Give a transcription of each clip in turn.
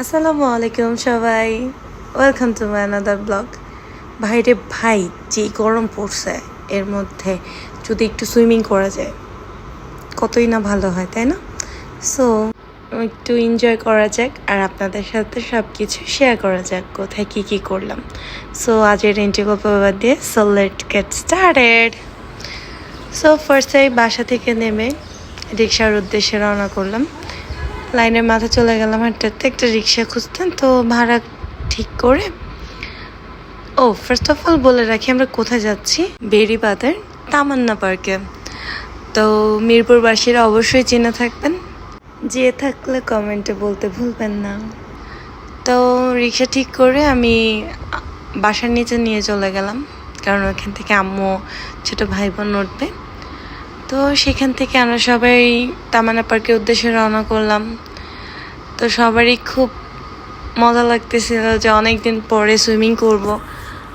আসসালামু আলাইকুম সবাই। Welcome to my another blog ভাইরে ভাই, যে গরম পড়ছে, এর মধ্যে যদি একটু সুইমিং করা যায়, কতই না ভালো হয়, তাই না? সো একটু এনজয় করা যাক, আর আপনাদের সাথে সব কিছু শেয়ার করা যাক, কোথায় কী কী করলাম। সো আজের এন্ট্রি গল্প দিয়ে so let get started so ফার্স্টে বাসা থেকে নেমে রিক্সার উদ্দেশ্যে রওনা করলাম। লাইনের মাথা চলে গেলাম হাঁটতে একটা রিক্সা খুঁজতেন, তো ভাড়া ঠিক করে, ও ফার্স্ট অফ অল বলে রাখি আমরা কোথায় যাচ্ছি? বেরিবাদের তামান্না পার্কে তো মিরপুরবাসীরা অবশ্যই চেনে থাকবেন। যে থাকলে কমেন্টে বলতে ভুলবেন না। তো রিক্সা ঠিক করে আমি বাসার নিচে নিয়ে চলে গেলাম, কারণ ওখান থেকে আম্মু, ছোটো ভাই বোন উঠবে। তো সেখান থেকে আমরা সবাই তামানা পার্কের উদ্দেশ্যে রওনা করলাম। তো সবারই খুব মজা লাগতেছিল যে অনেক দিন পরে সুইমিং করব।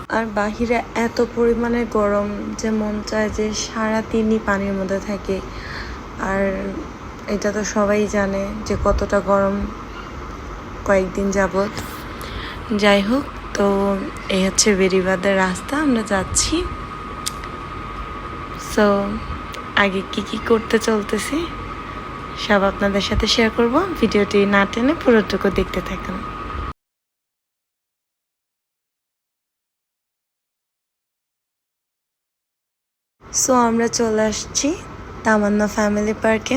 আর বাহিরে এত পরিমাণে গরম যে মন চায় যে সারা দিনই পানির মধ্যে থাকে। আর এটা তো সবাই জানে যে কতটা গরম কয়েকদিন যাবৎ। যাই হোক, তো এই হচ্ছে বেরিবাদের রাস্তা, আমরা যাচ্ছি। সো আগে কি কি করতে চলতেছি, সব আপনাদের সাথে শেয়ার করব। ভিডিওটি না টেনে পুরোটুকু দেখতে থাকুন। সো আমরা চলে আসছি তামান্না ফ্যামিলি পার্কে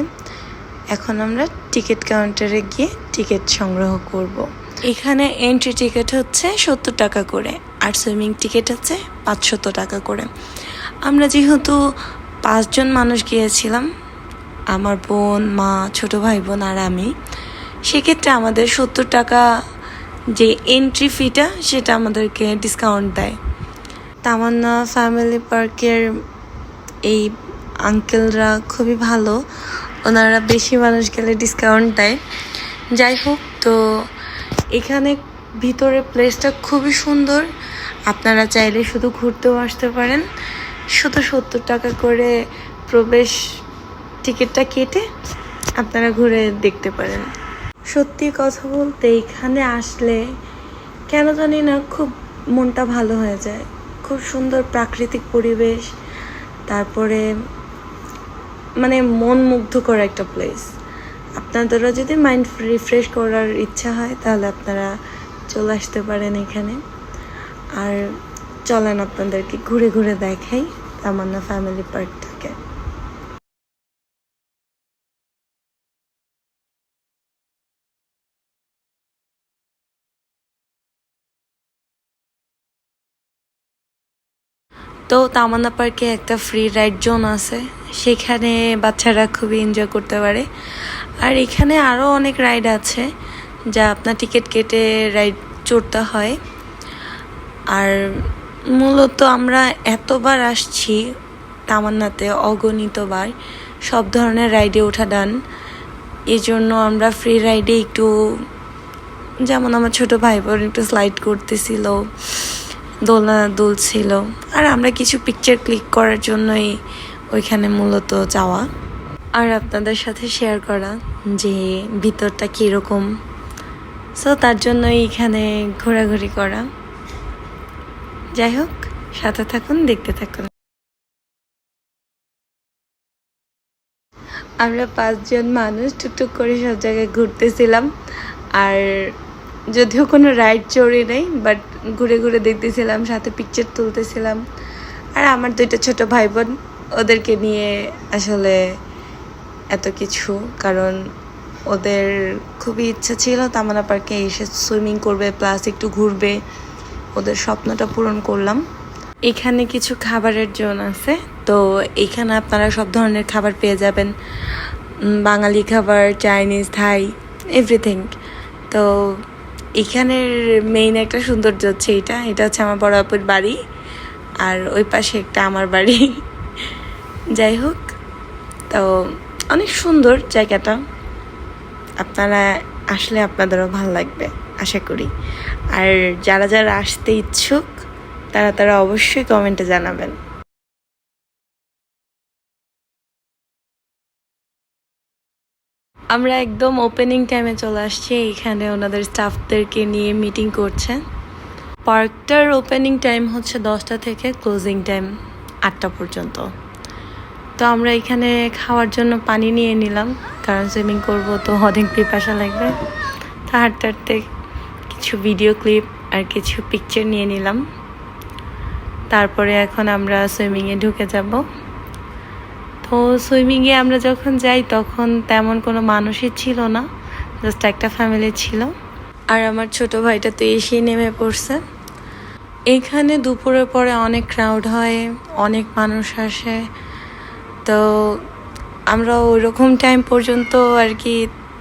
এখন আমরা টিকিট কাউন্টারে গিয়ে টিকিট সংগ্রহ করব। এখানে এন্ট্রি টিকিট হচ্ছে সত্তর টাকা করে, আর সুইমিং টিকিট হচ্ছে পাঁচশত টাকা করে। আমরা যেহেতু পাঁচজন মানুষ গিয়েছিলাম, আমার বোন, মা, ছোট ভাই বোন আর আমি। সেক্ষেত্রে আমাদের সত্তর টাকা যে এন্ট্রি ফিটা সেটা আমাদেরকে ডিসকাউন্ট দেয়। তামান্না ফ্যামিলি পার্কের এই আঙ্কেলরা খুবই ভালো। ওনারা বেশি মানুষ গেলে ডিসকাউন্ট দেয়। যাই হোক, তো এখানে ভিতরে প্লেসটা খুবই সুন্দর। আপনারা চাইলে শুধু ঘুরতেও আসতে পারেন। শুধু সত্তর টাকা করে প্রবেশ টিকিটটা কেটে আপনারা ঘুরে দেখতে পারেন। সত্যি কথা বলতে এখানে আসলে কেন জানি না খুব মনটা ভালো হয়ে যায়। খুব সুন্দর প্রাকৃতিক পরিবেশ, তারপরে মানে মন মুগ্ধ করা একটা প্লেস আপনাদেরও যদি মাইন্ড রিফ্রেশ করার ইচ্ছা হয়, তাহলে আপনারা চলে আসতে পারেন এখানে। আর চলেন আপনাদেরকে ঘুরে ঘুরে দেখাই। তামান্না ফ্যামিলি পার্কটাকে তো তামান্না পার্কে একটা ফ্রি রাইড জোন আছে। সেখানে বাচ্চারা খুবই এনজয় করতে পারে। আর এখানে আরও অনেক রাইড আছে, যা আপনার টিকিট কেটে রাইড চড়তে হয়। আর মূলত আমরা এতবার আসছি তামান্নাতে, অগণিতবার। সব ধরনের রাইডে ওঠা ডান এই জন্য আমরা ফ্রি রাইডে একটু, যেমন আমার ছোট ভাই বোন একটু স্লাইড করতেছিল, দোলনা দুলছিল। আর আমরা কিছু পিকচার ক্লিক করার জন্যই ওইখানে মূলত যাওয়া। আর আপনাদের সাথে শেয়ার করা যে ভিতরটা কীরকম। সো তার জন্যই এখানে ঘোরাঘুরি করা। যাই হোক, সাথে থাকুন, দেখতে থাকুন। আমরা পাঁচজন মানুষ টুকটুক করে সব জায়গায় ঘুরতেছিলাম। আর যদিও কোনো রাইড চড়ি নেই বাট ঘুরে ঘুরে দেখতেছিলাম, সাথে পিকচার তুলতেছিলাম। আর আমার দুইটা ছোট ভাই বোন ওদেরকে নিয়ে আসলে এত কিছু, কারণ ওদের খুবই ইচ্ছা ছিল তামানা পার্কে এসে সুইমিং করবে প্লাস একটু ঘুরবে। ওদের স্বপ্নটা পূরণ করলাম। এখানে কিছু খাবারের জোন আছে, তো এখানে আপনারা সব ধরনের খাবার পেয়ে যাবেন। বাঙালি খাবার, চাইনিজ, থাই এভরিথিং তো এখানের মেইন একটা সৌন্দর্য হচ্ছে এটা এটা হচ্ছে আমার বড় আপুর বাড়ি, আর ওই পাশে একটা আমার বাড়ি। যাই হোক, তো অনেক সুন্দর জায়গাটা। আপনারা আসলে আপনাদেরও ভালো লাগবে। আশা করি। আর যারা যারা আসতে ইচ্ছুক, তারা তারা অবশ্যই কমেন্টে জানাবেন। আমরা একদম ওপেনিং টাইমে চলে আসছি। এখানে ওনাদের স্টাফদেরকে নিয়ে মিটিং করছে। পার্কটার ওপেনিং টাইম হচ্ছে দশটা থেকে ক্লোজিং টাইম আটটা পর্যন্ত। তো আমরা এখানে খাওয়ার জন্য পানি নিয়ে নিলাম। কারণ সুইমিং করব তো অনেক পিপাসা লাগবে। তো হাঁটতে হাঁটতে কিছু ভিডিও ক্লিপ আর কিছু পিকচার নিয়ে নিলাম। তারপরে এখন আমরা সুইমিংয়ে ঢুকে যাব। তো সুইমিংয়ে আমরা যখন যাই তখন তেমন কোনো মানুষই ছিল না জাস্ট একটা ফ্যামিলি ছিল। আর আমার ছোট ভাইটা তো এসেই নেমে পড়ছে। এখানে দুপুরের পরে অনেক ক্রাউড হয়, অনেক মানুষ আসে। তো আমরা ওই রকম টাইম পর্যন্ত আর কি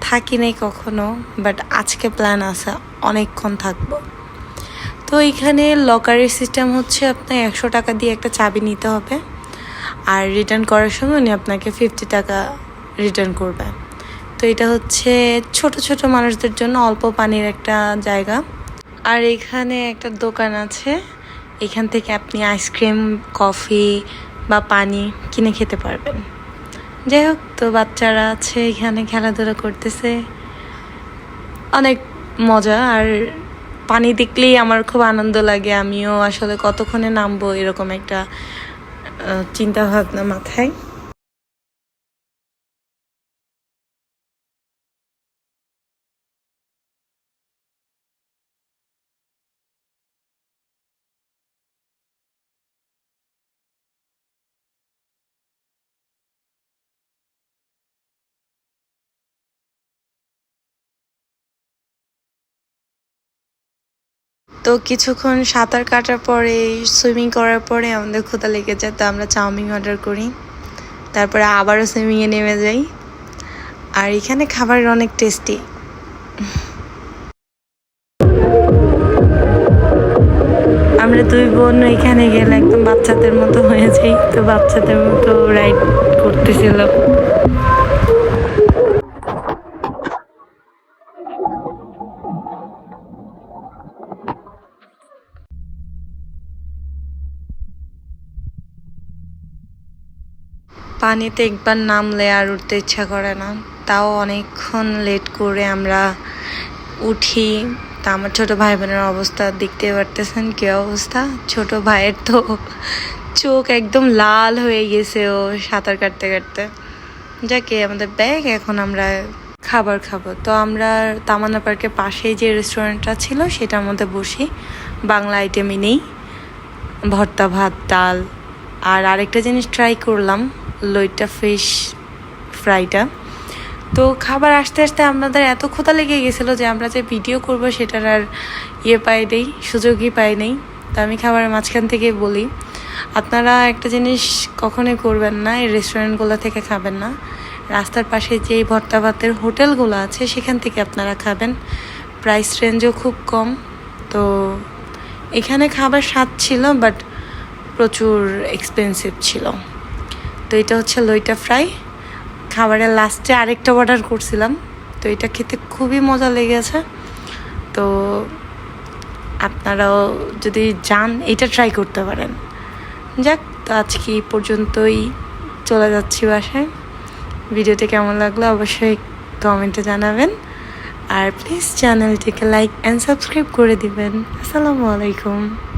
থাকি নাই কখনো বাট আজকে প্ল্যান আছে, অনেকক্ষণ থাকব। তো এখানে লকারের সিস্টেম হচ্ছে আপনার একশো টাকা দিয়ে একটা চাবি নিতে হবে, আর রিটার্ন করার সময় উনি আপনাকে ফিফটি টাকা রিটার্ন করবে। তো এটা হচ্ছে ছোট ছোট মানুষদের জন্য অল্প পানির একটা জায়গা। আর এখানে একটা দোকান আছে, এখান থেকে আপনি আইসক্রিম কফি বা পানি কিনে খেতে পারবেন। যাই হোক, তো বাচ্চারা আছে, এখানে খেলাধুলা করতেছে। অনেক মজা, আর পানি দেখলেই আমার খুব আনন্দ লাগে। আমিও আসলে কতক্ষণে নামবো এরকম একটা চিন্তা ভাবনা মাথায়। তো কিছুক্ষণ সাঁতার কাটার পরে সুইমিং করার পরে আমাদের ক্ষুধা লেগে যায়, তো আমরা চাউমিন অর্ডার করি। তারপরে আবারও সুইমিংয়ে নেমে যাই। আর এখানে খাবার অনেক টেস্টি আমরা দুই বোন এখানে গেলে একদম বাচ্চাদের মতো হয়ে যাই, তো বাচ্চাদের মতো রাইড করতেছিল পানিতে একবার নামলে আর উঠতে ইচ্ছা করে না। তাও অনেকক্ষণ লেট করে আমরা উঠি। তা আমার ছোটো ভাই বোনের অবস্থা, দেখতে পারতেছেন কি অবস্থা? ছোট ভাইয়ের তো চোখ একদম লাল হয়ে গেছে ও সাঁতার কাটতে কাটতে। যাকে আমাদের ব্যাগ এখন আমরা খাবার খাব। তো আমরা তামান্না পার্কের পাশেই যে রেস্টুরেন্টটা ছিল, সেটার মধ্যে বসি। বাংলা আইটেমই নেই। ভর্তা, ভাত, ডাল। আর আরেকটা জিনিস ট্রাই করলাম। লইটা ফিশ ফ্রাইটা তো খাবার আসতে আসতে আমাদের এত ক্ষুধা লেগে গেছিল যে আমরা যে ভিডিও করব সেটার আর ইয়ে পাই নেই, সুযোগই পাই নেই। তো আমি খাবারের মাঝখান থেকে বলি, আপনারা একটা জিনিস কখনোই করবেন না, এই রেস্টুরেন্টগুলো থেকে খাবেন না। রাস্তার পাশে যে ভর্তা ভাতের হোটেলগুলো আছে, সেখান থেকে আপনারা খাবেন। প্রাইস রেঞ্জও খুব কম। তো এখানে খাবার স্বাদ ছিল বাট প্রচুর এক্সপেন্সিভ ছিল। তো এটা হচ্ছে লইটা ফ্রাই। খাবারের লাস্টে আরেকটা অর্ডার করছিলাম। তো এটা খেতে খুবই মজা লেগেছে। তো আপনারাও যদি যান, এটা ট্রাই করতে পারেন। যাক, তো আজকে এই পর্যন্তই চলে যাচ্ছি বাসায়। ভিডিওটি কেমন লাগল অবশ্যই কমেন্টে জানাবেন। আর প্লিজ চ্যানেলটিকে লাইক অ্যান্ড সাবস্ক্রাইব করে দিবেন। আসসালামু আলাইকুম।